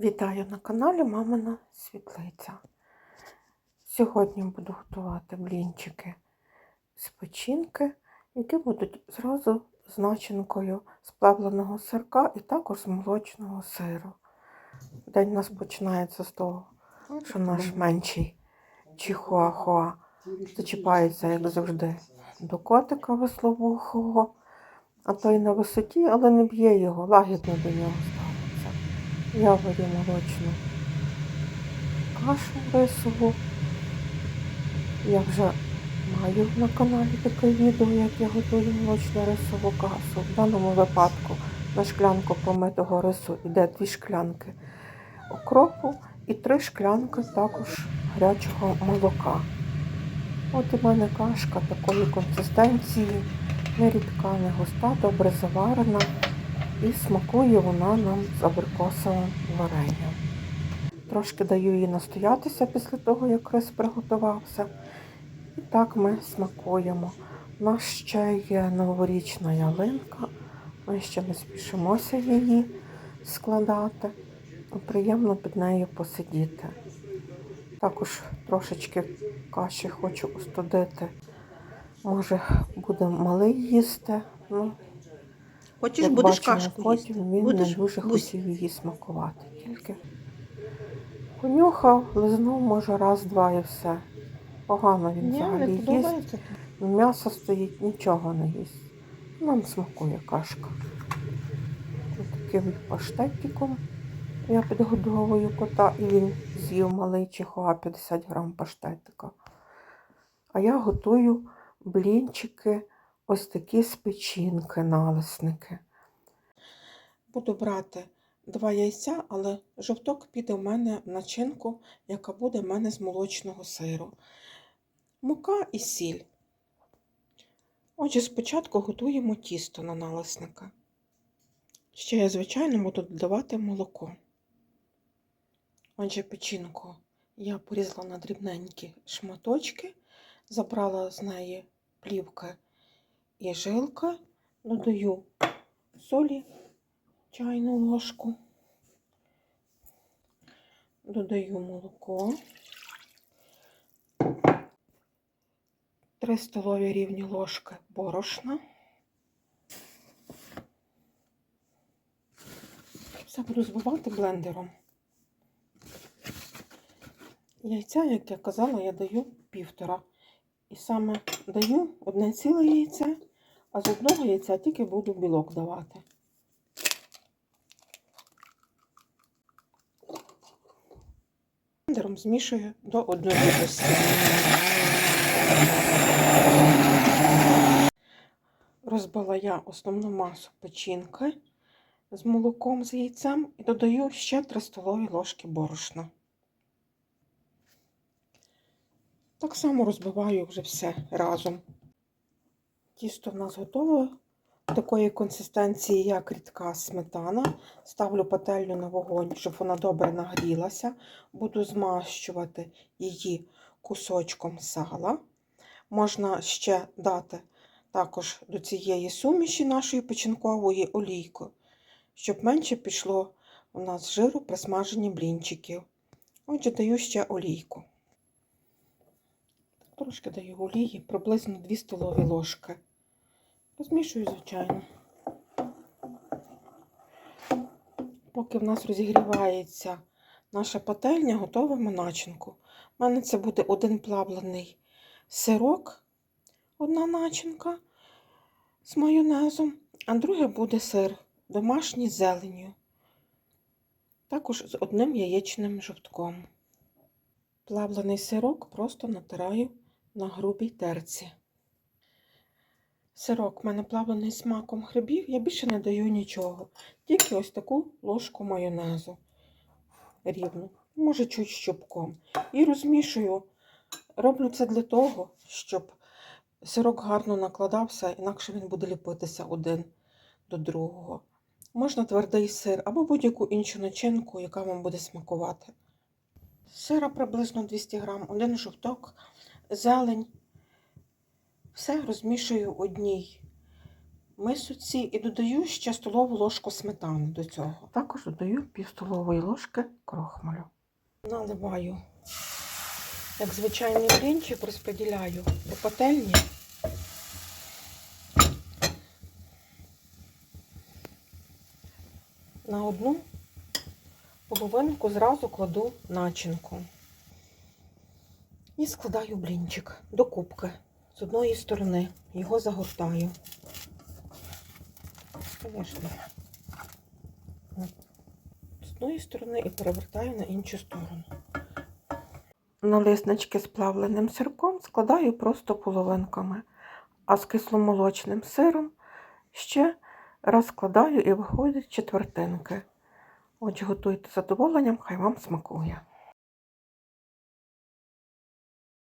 Вітаю на каналі Мамина Світлиця. Сьогодні буду готувати блінчики з печінки, які будуть зразу з начинкою з сирка і також з молочного сиру. День у нас починається з того, що наш менший чихуахуа зачіпається, як завжди, до котика весловухого, а той на висоті, але не б'є його, лагідно до нього. Я варю молочну кашу рисову. Я вже маю на каналі таке відео, як я готую молочну рисову кашу. В даному випадку на шклянку помитого рису йде дві шклянки окропу і три шклянки також гарячого молока. От у мене кашка такої консистенції, не рідка, не густа, добре заварена. І смакує вона нам з абрикосовим варенням. Трошки даю їй настоятися після того, як рис приготувався. І так ми смакуємо. У нас ще є новорічна ялинка. Ми ще не спішимося її складати. Приємно під нею посидіти. Також трошечки каші хочу остудити. Може, буде малий їсти. Ну, Хочеш, як будеш бачимо, кашку потім їсти? він будеш? не дуже Бусь. хотів її смакувати. Тільки понюхав, лизнув, може, раз-два і все. Погано він Ні, не взагалі їсть. подобається. М'ясо стоїть, нічого не їсть. Нам смакує кашка. Таким паштетиком я підгодовую кота, і він з'їв малий чихуа 50 грам паштетика. А я готую блінчики, ось такі з печінки, налисники. Буду брати два яйця, але жовток піде в мене в начинку, яка буде в мене з молочного сиру. Мука і сіль. Отже, спочатку готуємо тісто на налисника. Ще я, звичайно, буду додавати молоко. Отже, печінку я порізала на дрібненькі шматочки, забрала з неї плівки і жилка, додаю солі, чайну ложку, додаю молоко. 3 столові рівні ложки борошна. Все буду збивати блендером. Яйця, як я казала, я даю півтора. І саме даю одне ціле яйце, а з одного яйця тільки буду білок давати. Блендером змішую до однорідності. Розбила я основну масу печінки з молоком з яйцем і додаю ще 3 столові ложки борошна. Так само розбиваю вже все разом. Тісто в нас готове такої консистенції, як рідка сметана. Ставлю пательню на вогонь, щоб вона добре нагрілася. Буду змащувати її кусочком сала. Можна ще дати також до цієї суміші нашої печінкової олійку, щоб менше пішло у нас жиру при смаженні блінчиків. Отже, даю ще олійку. Трошки даю олії, приблизно 2 столові ложки. Розмішую, звичайно. Поки в нас розігрівається наша пательня, готуємо начинку. У мене це буде один плавлений сирок, одна начинка з майонезом, а друге буде сир домашній з зеленню. Також з одним яєчним жовтком. Плавлений сирок просто натираю на грубій терці. Сирок в мене плавлений з маком грибів, я більше не даю нічого. Тільки ось таку ложку майонезу рівну, може чуть щупком. І розмішую. Роблю це для того, щоб сирок гарно накладався, інакше він буде ліпитися один до другого. Можна твердий сир або будь-яку іншу начинку, яка вам буде смакувати. Сира приблизно 200 грам, один жовток, зелень. Все розмішую в одній мисочці і додаю ще столову ложку сметани до цього. Також додаю пів столової ложки крохмалю. Наливаю, як звичайний блінчик, розподіляю по пательні. На одну половинку зразу кладу начинку. І складаю блінчик до кубки. З одної сторони його загортаю. З одної сторони і перевертаю на іншу сторону. Налиснички з плавленим сирком складаю просто половинками, а з кисломолочним сиром ще раз складаю і виходять четвертинки. Отже, готуйте з задоволенням, хай вам смакує.